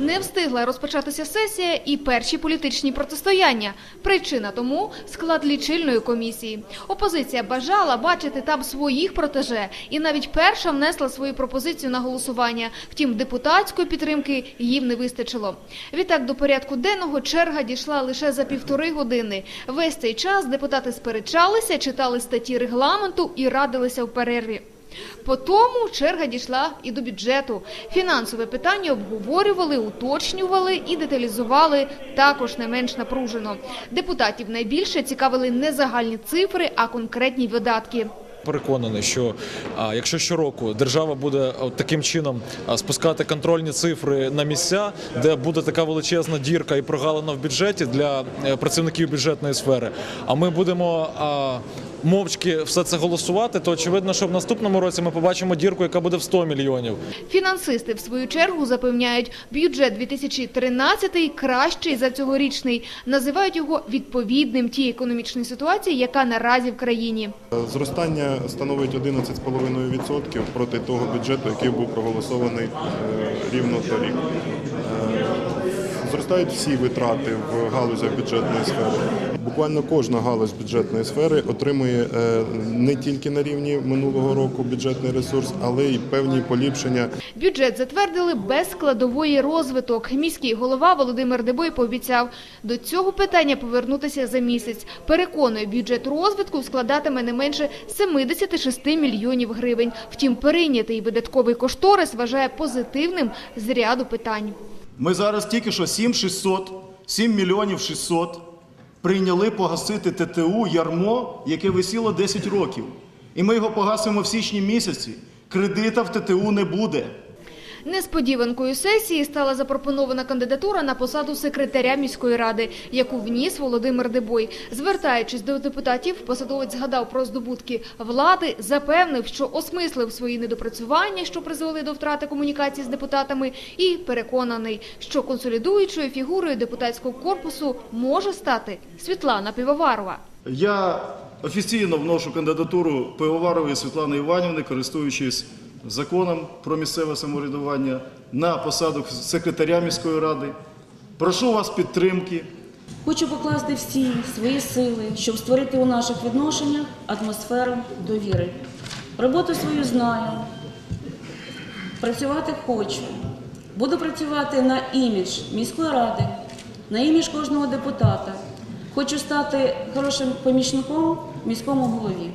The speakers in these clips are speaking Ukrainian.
Не встигла розпочатися сесія і перші політичні протистояння. Причина тому – склад лічильної комісії. Опозиція бажала бачити там своїх протеже і навіть перша внесла свою пропозицію на голосування. Втім, депутатської підтримки їм не вистачило. Відтак до порядку денного черга дійшла лише за півтори години. Весь цей час депутати сперечалися, читали статті регламенту і радилися в перерві. По тому черга дійшла і до бюджету. Фінансове питання обговорювали, уточнювали і деталізували також не менш напружено. Депутатів найбільше цікавили не загальні цифри, а конкретні видатки. Переконаний, що якщо щороку держава буде таким чином спускати контрольні цифри на місця, де буде така величезна дірка і прогалина в бюджеті для е, працівників бюджетної сфери, а ми будемо мовчки все це голосувати, то очевидно, що в наступному році ми побачимо дірку, яка буде в 100 мільйонів. Фінансисти, в свою чергу, запевняють, бюджет 2013 кращий за цьогорічний. Називають його відповідним тій економічній ситуації, яка наразі в країні. Зростання становить 11,5% проти того бюджету, який був проголосований е, рівно торік. Зростають всі витрати в галузях бюджетної сфери. Буквально кожна галузь бюджетної сфери отримує е, не тільки на рівні минулого року бюджетний ресурс, але й певні поліпшення Бюджет затвердили без складової розвиток. Міський голова Володимир Дебой пообіцяв до цього питання повернутися за місяць. Переконує, бюджет розвитку складатиме не менше 76 мільйонів гривень. Втім, прийнятий видатковий кошторис вважає позитивним з ряду питань. Ми зараз тільки що 7 600, 7 мільйонів 600 прийняли погасити ТТУ ярмо, яке висіло 10 років. І ми його погасимо в січні місяці. Кредита в ТТУ не буде. Несподіванкою сесії стала запропонована кандидатура на посаду секретаря міської ради, яку вніс Володимир Дебой. Звертаючись до депутатів, посадовець згадав про здобутки влади, запевнив, що осмислив свої недопрацювання, що призвели до втрати комунікації з депутатами, і переконаний, що консолідуючою фігурою депутатського корпусу може стати Світлана Півоварова. Я офіційно вношу кандидатуру Пивоварової Світлани Іванівни, користуючись законом про місцеве самоврядування, на посаду секретаря міської ради. Прошу вас підтримки. Хочу покласти всі свої сили, щоб створити у наших відношеннях атмосферу довіри. Роботу свою знаю, працювати хочу. Буду працювати на імідж міської ради, на імідж кожного депутата. Хочу стати хорошим помічником міському голові.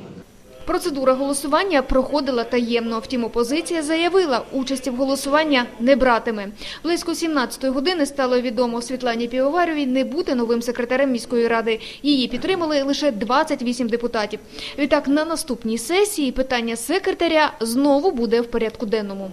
Процедура голосування проходила таємно. Втім, опозиція заявила, участі в голосування не братиме. Близько 17-ї години стало відомо, Світлані Півоваровій не бути новим секретарем міської ради. Її підтримали лише 28 депутатів. Відтак, на наступній сесії питання секретаря знову буде в порядку денному.